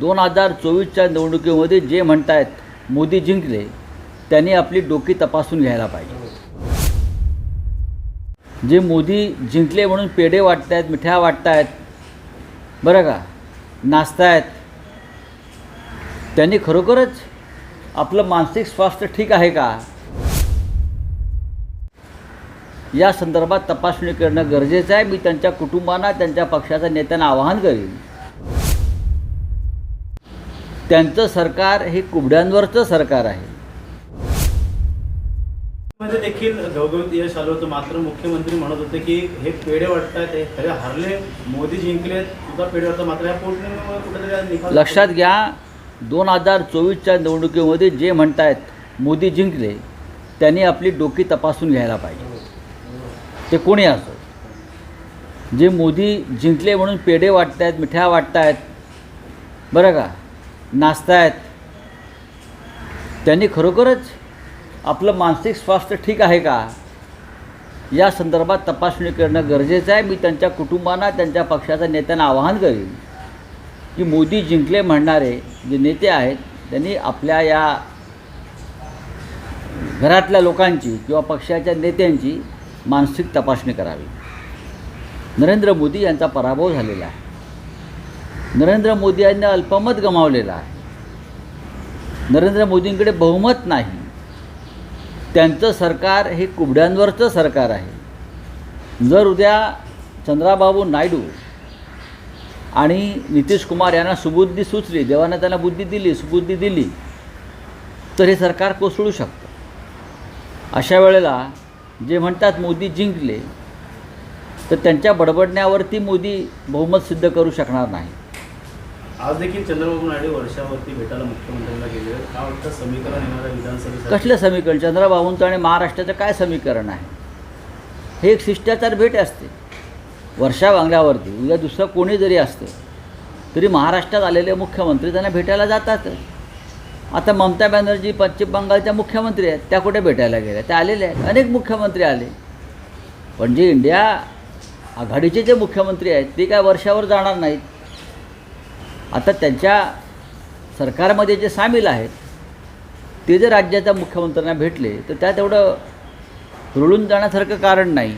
दोन हजार चोवीसच्या निवडणुकीमध्ये जे म्हणतायत मोदी जिंकले त्यांनी आपली डोकी तपासून घ्यायला पाहिजे. जे मोदी जिंकले म्हणून पेढे वाटतायत मिठ्या वाटतायत बरं का नाचतायत त्यांनी खरोखरच आपलं मानसिक स्वास्थ्य ठीक आहे का? या संदर्भात तपासणी करणं गरजेचं आहे. मी त्यांच्या कुटुंबांना त्यांच्या पक्षाच्या नेत्यांना आवाहन करीन. त्यांचं सरकार हे कुबड्यांवरचं सरकार आहे. मध्ये देखील घवघवीत यश आलं होतं. मात्र मुख्यमंत्री म्हणत होते की हे पेढे वाटतात हे खरे हरले. मोदी जिंकले सुद्धा पेढे वाटतात मात्र या पोटनिवडणुकीमुळे कुठेतरी लक्षात घ्या दोन हजार चोवीसच्या निवडणुकीमध्ये जे म्हणतायत मोदी जिंकले त्यांनी आपली डोकी तपासून घ्यायला पाहिजे. ते कोणी असो. जे मोदी जिंकले म्हणून पेढे वाटतायत मिठ्या वाटतायत बरं का? नाचतायत. त्यांनी खरोखरच आपलं मानसिक स्वास्थ्य ठीक आहे का? या संदर्भात तपासणी करणं गरजेचं आहे. मी त्यांच्या कुटुंबांना त्यांच्या पक्षाच्या नेत्यांना आवाहन करीन की मोदी जिंकले म्हणणारे जे नेते आहेत त्यांनी आपल्या या घरातल्या लोकांची किंवा पक्षाच्या नेत्यांची मानसिक तपासणी करावी. नरेंद्र मोदी यांचा पराभव झालेला आहे. नरेंद्र मोदी यांनी अल्पमत गमावलेलं आहे. नरेंद्र मोदींकडे बहुमत नाही. त्यांचं सरकार हे कुबड्यांवरचं सरकार आहे. जर उद्या चंद्राबाबू नायडू आणि नितीश कुमार यांना सुबुद्धी सुचली देवानं त्यांना बुद्धी दिली सुबुद्धी दिली तर हे सरकार कोसळू शकतं. अशा वेळेला जे म्हणतात मोदी जिंकले तर त्यांच्या बडबडण्यावरती मोदी बहुमत सिद्ध करू शकणार नाही. आज देखील चंद्रबाबू नायडू वर्षावरती भेटायला मुख्यमंत्र्यांना गेले काय वाटतं? समीकरण येणाऱ्या विधानसभेचं कसलं समीकरण? चंद्रबाबूंचं आणि महाराष्ट्राचं काय समीकरण आहे? हे एक शिष्टाचार भेट असते. वर्षा वांगल्यावरती. उद्या दुसरं कोणी जरी असतं तरी महाराष्ट्रात आलेले मुख्यमंत्री त्यांना भेटायला जातात. आता ममता बॅनर्जी पश्चिम बंगालच्या मुख्यमंत्री आहेत त्या कुठे भेटायला गेल्या? त्या आलेल्या आहेत. अनेक मुख्यमंत्री आले. पण जे इंडिया आघाडीचे जे मुख्यमंत्री आहेत ते काय वर्षावर जाणार नाहीत? आता त्यांच्या सरकारमध्ये जे सामील आहेत ते जर राज्याच्या मुख्यमंत्र्यांना भेटले तर त्यात एवढं रुळून जाण्यासारखं कारण नाही.